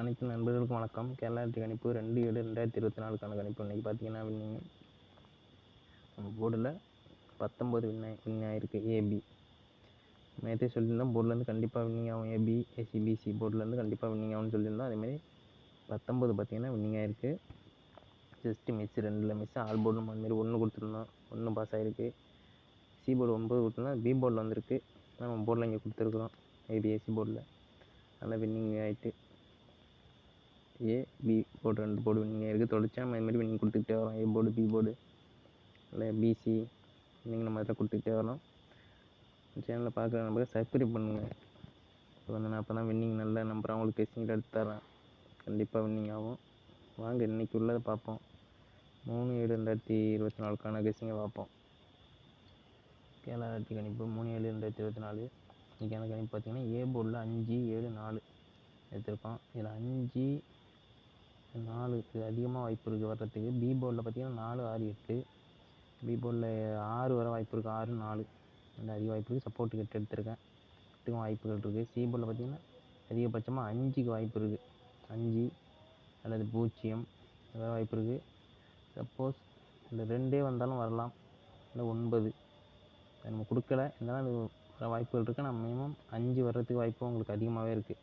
அனைத்து நண்பர்களுக்கும் வணக்கம். கேரளா வெற்றி கணிப்பு ரெண்டு ஏழு ரெண்டாயிரத்தி இருபத்தி நாலுக்கான கணிப்பு. இன்றைக்கி பார்த்தீங்கன்னா வின்னிங் நம்ம போர்டில் பத்தொம்போது வின் வின் ஆகிருக்கு ஏபி நேற்றே சொல்லியிருந்தோம் போர்ட்லேருந்து கண்டிப்பாக வின்னிங் ஆகும். ஏபி ஏசிபிசி போர்ட்லேருந்து கண்டிப்பாக வின்னிங் ஆகும்னு சொல்லியிருந்தோம். அதேமாதிரி பத்தொம்போது பார்த்தீங்கன்னா வின்னிங் ஆகிருக்கு ஜஸ்ட்டு மிஸ் ரெண்டில் மிஸ் ஆல் போர்டும் அதுமாரி ஒன்று கொடுத்துருந்தோம். ஒன்று பாஸ் ஆகிருக்கு சி போர்டு ஒன்பது கொடுத்துருந்தோம். பி போர்டில் வந்திருக்கு. நம்ம போர்டில் இங்கே கொடுத்துருக்குறோம். ஏபிஎஸ்சி போர்டில் நல்லா வின்னிங் ஆகிட்டு ஏ பி போர்டு ரெண்டு போர்டு வின்னிங் இருக்குது தொடர்ச்சியாக நம்ம இதுமாதிரி வின்னிங் கொடுத்துக்கிட்டே வரோம். ஏ போர்டு பி போர்டு இல்லை பிசி வின்னிங் நம்ம இதில் கொடுத்துக்கிட்டே வரோம். சேனலில் பார்க்குற நம்பருக்கு சப்ஸ்கிரைப் பண்ணுங்கள் இப்போ வந்து நான் அப்போ தான் வின்னிங் நல்ல நம்பர் அவங்களுக்கு கெஸ்டிங்கில் எடுத்து தரேன் கண்டிப்பாக வின்னிங் ஆகும். வாங்க இன்றைக்கி உள்ளதை பார்ப்போம். மூணு ஏழு ரெண்டாயிரத்தி இருபத்தி நாலுக்கான கெஸ்டிங்கை பார்ப்போம். கேரளா கணிப்பு மூணு ஏழு ரெண்டாயிரத்தி இருபத்தி நாலு. இன்றைக்கான கணிப்பு பார்த்தீங்கன்னா ஏ போர்டில் அஞ்சு ஏழு நாலு எடுத்திருக்கோம். இதில் அஞ்சு நாலுக்கு அதிகமாக வாய்ப்பு இருக்குது வர்றதுக்கு. பி போர்டில் பார்த்தீங்கன்னா நாலு ஆறு எட்டு. பி போர்டில் ஆறு வர வாய்ப்பு இருக்குது ஆறு நாலு. அந்த அதிக வாய்ப்பு இருக்குது சப்போர்ட்டுக்கு எட்டு எடுத்திருக்கேன். எட்டுக்கும் வாய்ப்புகள் இருக்குது சி போர்டில் பார்த்தீங்கன்னா அதிகபட்சமாக அஞ்சுக்கு வாய்ப்பு இருக்குது அஞ்சு அல்லது பூஜ்ஜியம் வர வாய்ப்பு இருக்குது சப்போஸ் இந்த ரெண்டே வந்தாலும் வரலாம். இல்லை ஒன்பது. நம்ம கொடுக்கல. இருந்தாலும் அது வர வாய்ப்புகள் இருக்குது நான் மினிமம் அஞ்சு வர்றதுக்கு வாய்ப்பு உங்களுக்கு அதிகமாகவே இருக்குது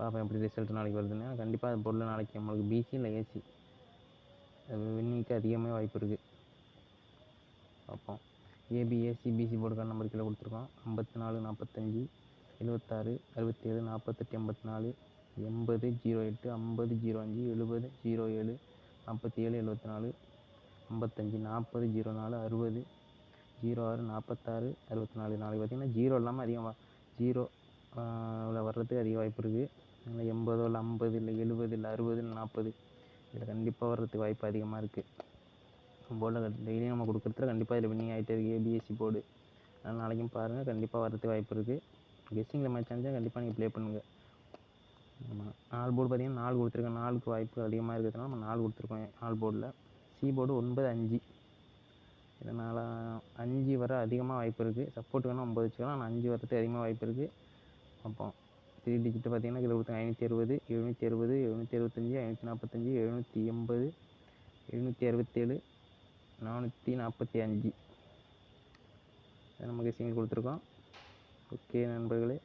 பார்ப்பேன் எப்படி ரிசல்ட் நாளைக்கு வருதுன்னு. கண்டிப்பாக அது பொருள் நாளைக்கு நம்மளுக்கு பிசி இல்லை ஏசி வின்னிங்க்கு அதிகமாக வாய்ப்பு இருக்குது பார்ப்போம் ஏபி ஏசி பிசி போர்டுக்கான நம்பர் கீழே கொடுத்துருக்கோம். ஐம்பத்தி நாலு நாற்பத்தஞ்சி எழுபத்தாறு அறுபத்தேழு நாற்பத்தெட்டு எண்பத்தி நாலு எண்பது ஜீரோ எட்டு ஐம்பது ஜீரோ அஞ்சு எழுபது ஜீரோ ஏழு நாற்பத்தி ஏழு எழுபத்தி நாலு ஐம்பத்தஞ்சு நாற்பது ஜீரோ நாலு அறுபது ஜீரோ ஆறு நாற்பத்தாறு அறுபத்தி நாலு. நாளைக்கு பார்த்திங்கன்னா ஜீரோ இல்லாமல் அதிகமாக ஜீரோ அதில் வர்றதுக்கு அதிக வாய்ப்பு இருக்குது அதனால் எண்பதோ இல்லை ஐம்பது இல்லை எழுபது இல்லை அறுபது இல்லை நாற்பது இதில் கண்டிப்பாக வர்றதுக்கு வாய்ப்பு அதிகமாக இருக்குது போர்டில் டெய்லியும் நம்ம கொடுக்குறதுல கண்டிப்பாக இதில் வின்னிங் ஆகிட்டே இருக்குது பிஎஸ்சி போர்டு. அதனால் நாளைக்கும் பாருங்கள் கண்டிப்பாக வர்றதுக்கு வாய்ப்பு இருக்குது கெஸ்டிங்கில் மேட்ச் ஆனிச்சா கண்டிப்பாக நீங்கள் ப்ளே பண்ணுங்கள் ஆமாம் நாலு போர்டு பார்த்தீங்கன்னா நாலு கொடுத்துருக்கேன். நாலுக்கு வாய்ப்பு அதிகமாக இருக்கிறதுனால நம்ம நாலு கொடுத்துருக்கோம். நாலு போர்டில் சி போர்டு ஒன்பது அஞ்சு. இதனால் அஞ்சு வர அதிகமாக வாய்ப்பு இருக்குது சப்போர்ட் வேணால் ஒம்பது வச்சுக்கலாம். ஆனால் அஞ்சு வரதுக்கு அதிகமாக வாய்ப்பு இருக்குது அப்போ த்ரீ டிஜிட்டு பார்த்தீங்கன்னா இதில் ஐநூற்றி அறுபது எழுநூற்றி அறுபது எழுநூற்றி அறுபத்தஞ்சி ஐநூற்றி நாற்பத்தஞ்சி எழுநூற்றி எண்பது எழுநூற்றி அறுபத்தேழு நானூற்றி நாற்பத்தி அஞ்சு. நம்ம கெஸ்ஸிங் கொடுத்துருக்கோம். ஓகே நண்பர்களே.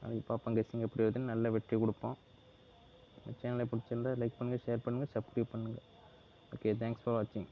நாளைக்கு பார்ப்போம் கெஸ்ஸிங் எப்படி வருதுன்னு. நல்ல வெற்றி கொடுப்போம். சேனலை பிடிச்சிருந்தா லைக் பண்ணுங்கள் ஷேர் பண்ணுங்கள் சப்ஸ்கிரைப் பண்ணுங்கள் ஓகே தேங்க்ஸ் ஃபார் வாட்சிங்